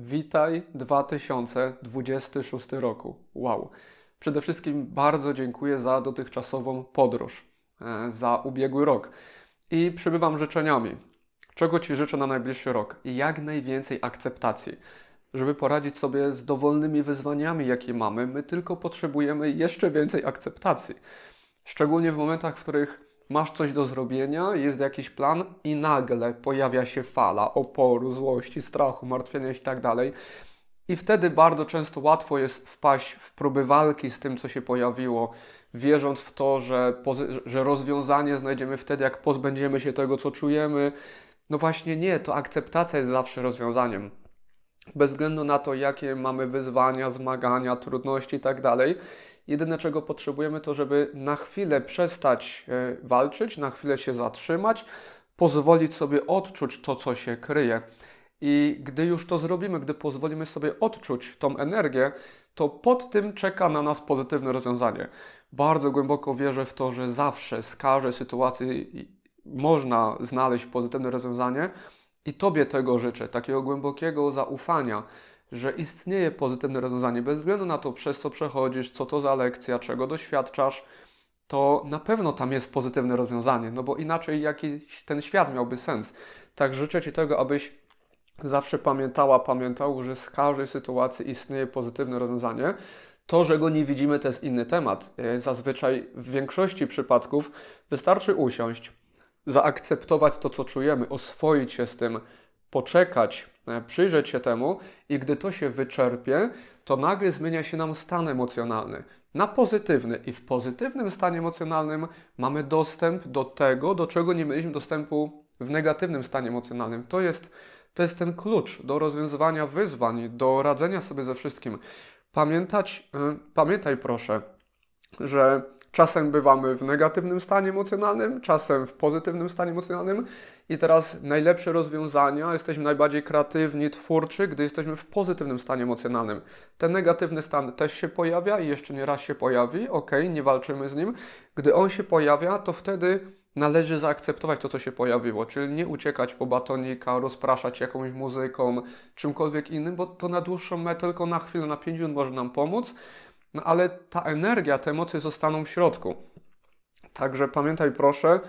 Witaj 2026 roku. Wow. Przede wszystkim bardzo dziękuję za dotychczasową podróż, e, za ubiegły rok i przybywam życzeniami. Czego Ci życzę na najbliższy rok? Jak najwięcej akceptacji. Żeby poradzić sobie z dowolnymi wyzwaniami, jakie mamy, my tylko potrzebujemy jeszcze więcej akceptacji. Szczególnie w momentach, w których masz coś do zrobienia, jest jakiś plan i nagle pojawia się fala oporu, złości, strachu, martwienia i tak dalej. I wtedy bardzo często łatwo jest wpaść w próby walki z tym, co się pojawiło, wierząc w to, że, że rozwiązanie znajdziemy wtedy, jak pozbędziemy się tego, co czujemy. No właśnie nie, to akceptacja jest zawsze rozwiązaniem. Bez względu na to, jakie mamy wyzwania, zmagania, trudności i tak. Jedyne, czego potrzebujemy, to żeby na chwilę przestać e, walczyć, na chwilę się zatrzymać, pozwolić sobie odczuć to, co się kryje. I gdy już to zrobimy, gdy pozwolimy sobie odczuć tą energię, to pod tym czeka na nas pozytywne rozwiązanie. Bardzo głęboko wierzę w to, że zawsze z każdej sytuacji można znaleźć pozytywne rozwiązanie i Tobie tego życzę, takiego głębokiego zaufania, że istnieje pozytywne rozwiązanie, bez względu na to, przez co przechodzisz, co to za lekcja, czego doświadczasz, to na pewno tam jest pozytywne rozwiązanie, no bo inaczej jakiś ten świat miałby sens. Tak życzę Ci tego, abyś zawsze pamiętała, pamiętał, że z każdej sytuacji istnieje pozytywne rozwiązanie. To, że go nie widzimy, to jest inny temat. E, Zazwyczaj w większości przypadków wystarczy usiąść, zaakceptować to, co czujemy, oswoić się z tym, poczekać, przyjrzeć się temu i gdy to się wyczerpie, to nagle zmienia się nam stan emocjonalny na pozytywny i w pozytywnym stanie emocjonalnym mamy dostęp do tego, do czego nie mieliśmy dostępu w negatywnym stanie emocjonalnym. To jest, to jest ten klucz do rozwiązywania wyzwań, do radzenia sobie ze wszystkim. Pamiętać, y, pamiętaj proszę, że czasem bywamy w negatywnym stanie emocjonalnym, czasem w pozytywnym stanie emocjonalnym i teraz najlepsze rozwiązania, jesteśmy najbardziej kreatywni, twórczy, gdy jesteśmy w pozytywnym stanie emocjonalnym. Ten negatywny stan też się pojawia i jeszcze nie raz się pojawi, ok, nie walczymy z nim. Gdy on się pojawia, to wtedy należy zaakceptować to, co się pojawiło, czyli nie uciekać po batonika, rozpraszać jakąś muzyką, czymkolwiek innym, bo to na dłuższą metę, tylko na chwilę, na 5 minut może nam pomóc, no ale ta energia, te emocje zostaną w środku. Także pamiętaj proszę,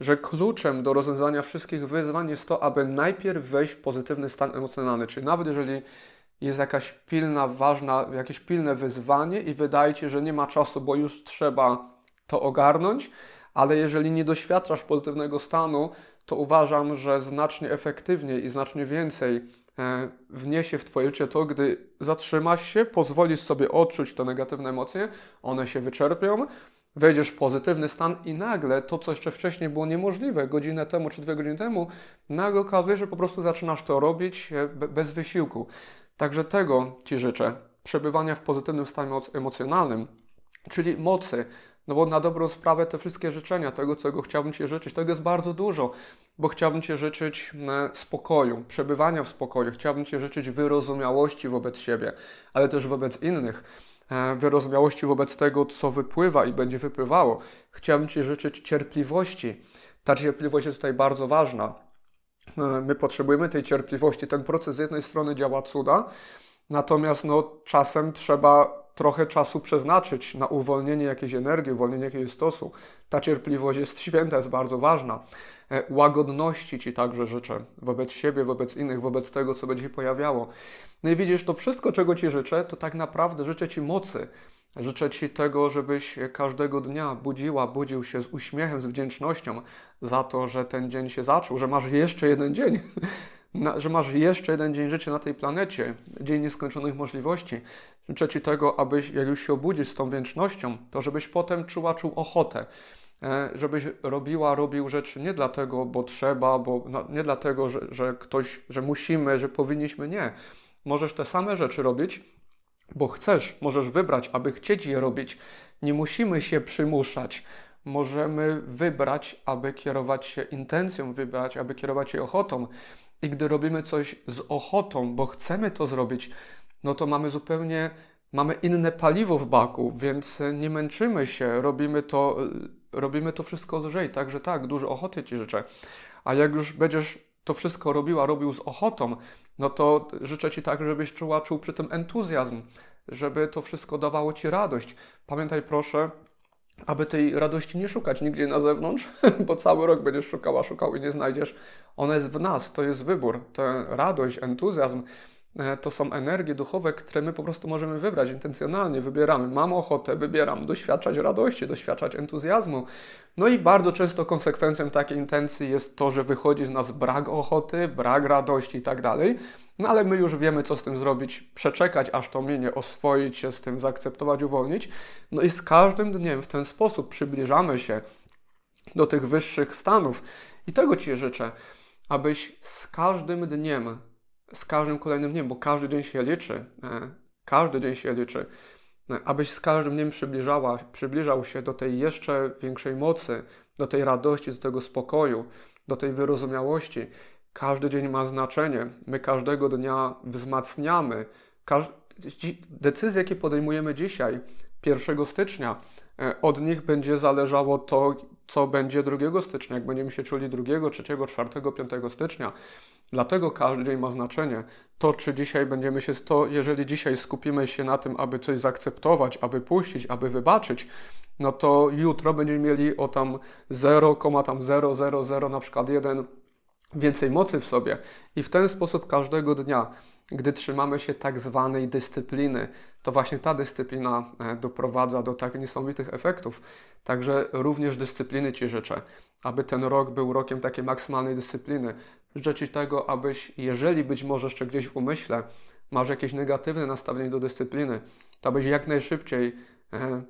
że kluczem do rozwiązania wszystkich wyzwań jest to, aby najpierw wejść w pozytywny stan emocjonalny. Czyli nawet jeżeli jest jakaś pilna, ważna, jakieś pilne wyzwanie i wydaje ci, że nie ma czasu, bo już trzeba to ogarnąć, ale jeżeli nie doświadczasz pozytywnego stanu, to uważam, że znacznie efektywniej i znacznie więcej wniesie w Twoje życie to, gdy zatrzymasz się, pozwolisz sobie odczuć te negatywne emocje, one się wyczerpią, wejdziesz w pozytywny stan i nagle to, co jeszcze wcześniej było niemożliwe, godzinę temu czy dwie godziny temu, nagle okazuje, że po prostu zaczynasz to robić e, be- bez wysiłku. Także tego Ci życzę. Przebywania w pozytywnym stanie emoc- emocjonalnym, czyli mocy. No bo na dobrą sprawę te wszystkie życzenia, tego, czego chciałbym Ci życzyć, tego jest bardzo dużo, bo chciałbym Ci życzyć e, spokoju, przebywania w spokoju, chciałbym Ci życzyć wyrozumiałości wobec siebie, ale też wobec innych e, wyrozumiałości wobec tego, co wypływa i będzie wypływało. Chciałbym Ci życzyć cierpliwości. Ta cierpliwość jest tutaj bardzo ważna. E, My potrzebujemy tej cierpliwości. Ten proces z jednej strony działa cuda, natomiast no, czasem trzeba trochę czasu przeznaczyć na uwolnienie jakiejś energii, uwolnienie jakiegoś stosu. Ta cierpliwość jest święta, jest bardzo ważna. E, Łagodności Ci także życzę wobec siebie, wobec innych, wobec tego, co będzie się pojawiało. No i widzisz, to wszystko, czego Ci życzę, to tak naprawdę życzę Ci mocy. Życzę Ci tego, żebyś każdego dnia budziła, budził się z uśmiechem, z wdzięcznością za to, że ten dzień się zaczął, że masz jeszcze jeden dzień, na, że masz jeszcze jeden dzień życia na tej planecie, dzień nieskończonych możliwości. Życzę Ci tego, abyś, jak już się obudzisz z tą wdzięcznością, to żebyś potem czuła, czuł ochotę. E, żebyś robiła, robił rzeczy nie dlatego, bo trzeba, bo no, nie dlatego, że, że ktoś, że musimy, że powinniśmy, nie. Możesz te same rzeczy robić, bo chcesz, możesz wybrać, aby chcieć je robić. Nie musimy się przymuszać. Możemy wybrać, aby kierować się intencją, wybrać, aby kierować się ochotą. I gdy robimy coś z ochotą, bo chcemy to zrobić, no to mamy zupełnie, mamy inne paliwo w baku, więc nie męczymy się, robimy to, robimy to wszystko lżej. Także tak, dużo ochoty Ci życzę. A jak już będziesz to wszystko robiła, robił z ochotą, no to życzę Ci tak, żebyś czuła, czuł przy tym entuzjazm, żeby to wszystko dawało Ci radość. Pamiętaj proszę, aby tej radości nie szukać nigdzie na zewnątrz, bo cały rok będziesz szukała, szukał i nie znajdziesz. Ona jest w nas, to jest wybór. Ta radość, entuzjazm to są energie duchowe, które my po prostu możemy wybrać intencjonalnie. Wybieramy, mam ochotę, wybieram doświadczać radości, doświadczać entuzjazmu. No i bardzo często konsekwencją takiej intencji jest to, że wychodzi z nas brak ochoty, brak radości i tak. No ale my już wiemy, co z tym zrobić, przeczekać, aż to minie, oswoić się z tym, zaakceptować, uwolnić. No i z każdym dniem w ten sposób przybliżamy się do tych wyższych stanów. I tego Ci życzę, abyś z każdym dniem, z każdym kolejnym dniem, bo każdy dzień się liczy, e, każdy dzień się liczy, e, abyś z każdym dniem przybliżała, przybliżał się do tej jeszcze większej mocy, do tej radości, do tego spokoju, do tej wyrozumiałości. Każdy dzień ma znaczenie. My każdego dnia wzmacniamy. Decyzje, jakie podejmujemy dzisiaj, 1 stycznia, e, od nich będzie zależało to, co będzie 2 stycznia, jak będziemy się czuli 2, 3, 4, 5 stycznia. Dlatego każdy dzień ma znaczenie. To, czy dzisiaj będziemy się, to jeżeli dzisiaj skupimy się na tym, aby coś zaakceptować, aby puścić, aby wybaczyć, no to jutro będziemy mieli o tam 0,000 na przykład 1 więcej mocy w sobie i w ten sposób każdego dnia, gdy trzymamy się tak zwanej dyscypliny, to właśnie ta dyscyplina e, doprowadza do tak niesamowitych efektów. Także również dyscypliny Ci życzę, aby ten rok był rokiem takiej maksymalnej dyscypliny. Życzę Ci tego, abyś, jeżeli być może jeszcze gdzieś w umyśle masz jakieś negatywne nastawienie do dyscypliny, to abyś jak najszybciej e,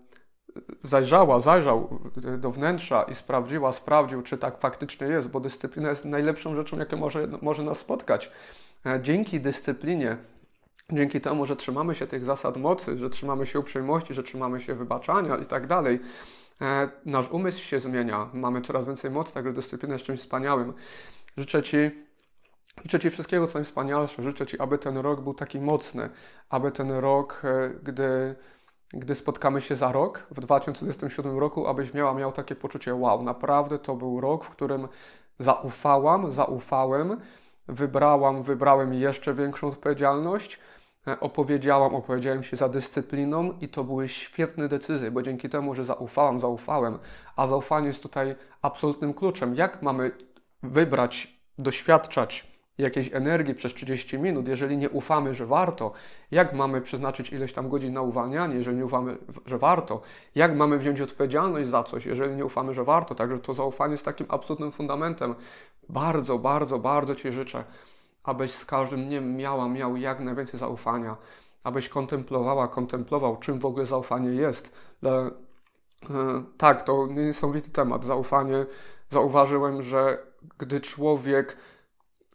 zajrzała, zajrzał do wnętrza i sprawdziła, sprawdził, czy tak faktycznie jest, bo dyscyplina jest najlepszą rzeczą, jaką może, może nas spotkać. E, dzięki dyscyplinie, dzięki temu, że trzymamy się tych zasad mocy, że trzymamy się uprzejmości, że trzymamy się wybaczania i tak dalej, e, nasz umysł się zmienia, mamy coraz więcej mocy, także dyscyplina jest czymś wspaniałym. Życzę Ci Życzę Ci wszystkiego, co najwspanialsze. Życzę Ci, aby ten rok był taki mocny, aby ten rok, e, gdy gdy spotkamy się za rok, w 2027 roku, abyś miała miał takie poczucie, wow, naprawdę to był rok, w którym zaufałam, zaufałem, wybrałam, wybrałem jeszcze większą odpowiedzialność, e, opowiedziałam, opowiedziałem się za dyscypliną i to były świetne decyzje, bo dzięki temu, że zaufałam, zaufałem, a zaufanie jest tutaj absolutnym kluczem. Jak mamy wybrać, doświadczać jakiejś energii przez 30 minut, jeżeli nie ufamy, że warto, jak mamy przeznaczyć ileś tam godzin na uwalnianie, jeżeli nie ufamy, że warto, jak mamy wziąć odpowiedzialność za coś, jeżeli nie ufamy, że warto. Także to zaufanie jest takim absolutnym fundamentem. Bardzo, bardzo, bardzo Ci życzę, abyś z każdym dniem miała, miał jak najwięcej zaufania, abyś kontemplowała, kontemplował, czym w ogóle zaufanie jest. E, tak, to niesamowity temat. Zaufanie. Zauważyłem, że gdy człowiek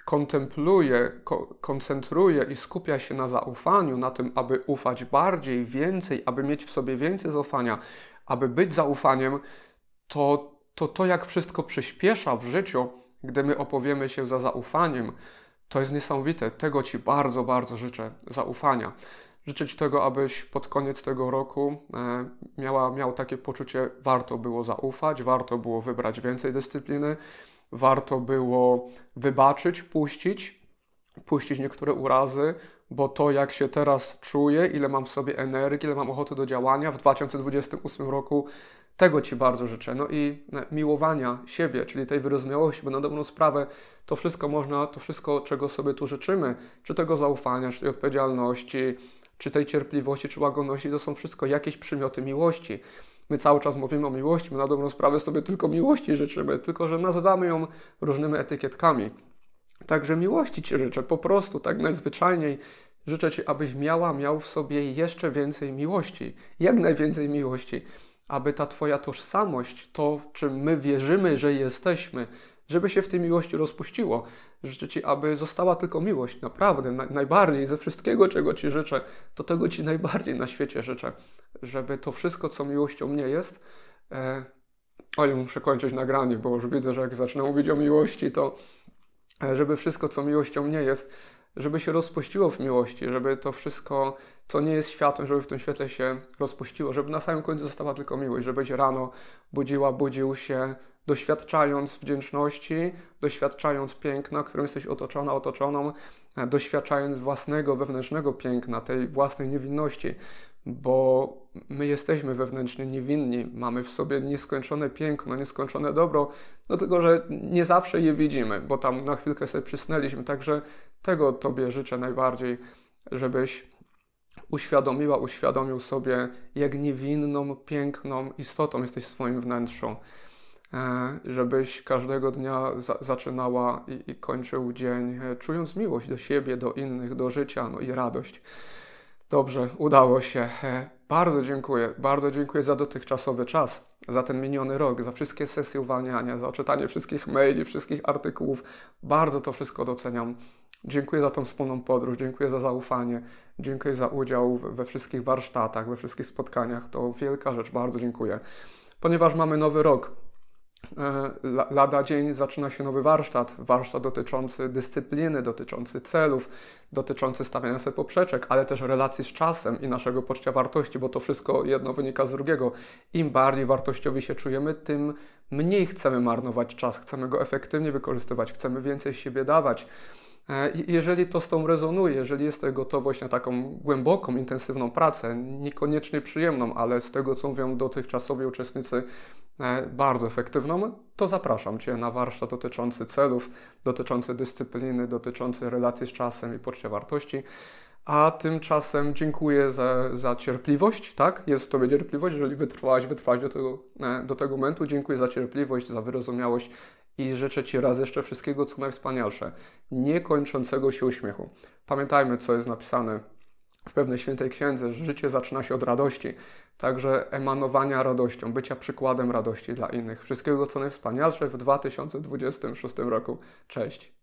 kontempluje, ko koncentruje i skupia się na zaufaniu, na tym, aby ufać bardziej, więcej, aby mieć w sobie więcej zaufania, aby być zaufaniem, to to, to jak wszystko przyspiesza w życiu, gdy my opowiemy się za zaufaniem, to jest niesamowite. Tego Ci bardzo, bardzo życzę, zaufania. Życzę Ci tego, abyś pod koniec tego roku e, miała, miał takie poczucie, warto było zaufać, warto było wybrać więcej dyscypliny, warto było wybaczyć, puścić, puścić niektóre urazy, bo to jak się teraz czuję, ile mam w sobie energii, ile mam ochoty do działania w 2028 roku, tego Ci bardzo życzę. No i miłowania siebie, czyli tej wyrozumiałości, bo na dobrą sprawę to wszystko można, to wszystko, czego sobie tu życzymy, czy tego zaufania, czy tej odpowiedzialności, czy tej cierpliwości, czy łagodności, to są wszystko jakieś przymioty miłości. My cały czas mówimy o miłości, my na dobrą sprawę sobie tylko miłości życzymy, tylko że nazywamy ją różnymi etykietkami. Także miłości Ci życzę, po prostu tak najzwyczajniej życzę Ci, abyś miała, miał w sobie jeszcze więcej miłości, jak najwięcej miłości, aby ta Twoja tożsamość, to czym my wierzymy, że jesteśmy, żeby się w tej miłości rozpuściło. Życzę Ci, aby została tylko miłość, naprawdę, na, najbardziej ze wszystkiego, czego Ci życzę, to tego Ci najbardziej na świecie życzę, żeby to wszystko, co miłością mnie jest, e, oj, muszę kończyć nagranie, bo już widzę, że jak zacznę mówić o miłości, to e, żeby wszystko, co miłością mnie jest, żeby się rozpuściło w miłości, żeby to wszystko, co nie jest światłem, żeby w tym świetle się rozpuściło, żeby na samym końcu została tylko miłość, żebyś rano budziła, budził się doświadczając wdzięczności, doświadczając piękna, którym jesteś otoczona, otoczoną, e, doświadczając własnego wewnętrznego piękna, tej własnej niewinności, bo my jesteśmy wewnętrznie niewinni, mamy w sobie nieskończone piękno, nieskończone dobro, no tylko, że nie zawsze je widzimy, bo tam na chwilkę sobie przysnęliśmy, także tego Tobie życzę najbardziej, żebyś uświadomiła, uświadomił sobie, jak niewinną, piękną istotą jesteś w swoim wnętrzu. E, Żebyś każdego dnia za zaczynała i, i kończył dzień, e, czując miłość do siebie, do innych, do życia, no i radość. Dobrze, udało się. E, Bardzo dziękuję, bardzo dziękuję za dotychczasowy czas, za ten miniony rok, za wszystkie sesje uwalniania, za czytanie wszystkich maili, wszystkich artykułów. Bardzo to wszystko doceniam. Dziękuję za tą wspólną podróż, dziękuję za zaufanie, dziękuję za udział we wszystkich warsztatach, we wszystkich spotkaniach. To wielka rzecz, bardzo dziękuję. Ponieważ mamy nowy rok, Lada dzień zaczyna się nowy warsztat, warsztat dotyczący dyscypliny, dotyczący celów, dotyczący stawiania sobie poprzeczek, ale też relacji z czasem i naszego poczucia wartości, bo to wszystko jedno wynika z drugiego. Im bardziej wartościowi się czujemy, tym mniej chcemy marnować czas, chcemy go efektywnie wykorzystywać, chcemy więcej siebie dawać. E, Jeżeli to z tą rezonuje, jeżeli jest to gotowość na taką głęboką, intensywną pracę, niekoniecznie przyjemną, ale z tego co mówią dotychczasowi uczestnicy, e, bardzo efektywną, to zapraszam Cię na warsztat dotyczący celów, dotyczący dyscypliny, dotyczący relacji z czasem i poczucia wartości. A tymczasem dziękuję za, za cierpliwość, tak? Jest Tobie cierpliwość, jeżeli wytrwałaś, wytrwałaś do tego, e, do tego momentu. Dziękuję za cierpliwość, za wyrozumiałość i życzę Ci raz jeszcze wszystkiego, co najwspanialsze. Niekończącego się uśmiechu. Pamiętajmy, co jest napisane w pewnej świętej księdze, że życie zaczyna się od radości. Także emanowania radością, bycia przykładem radości dla innych. Wszystkiego, co najwspanialsze w 2026 roku. Cześć.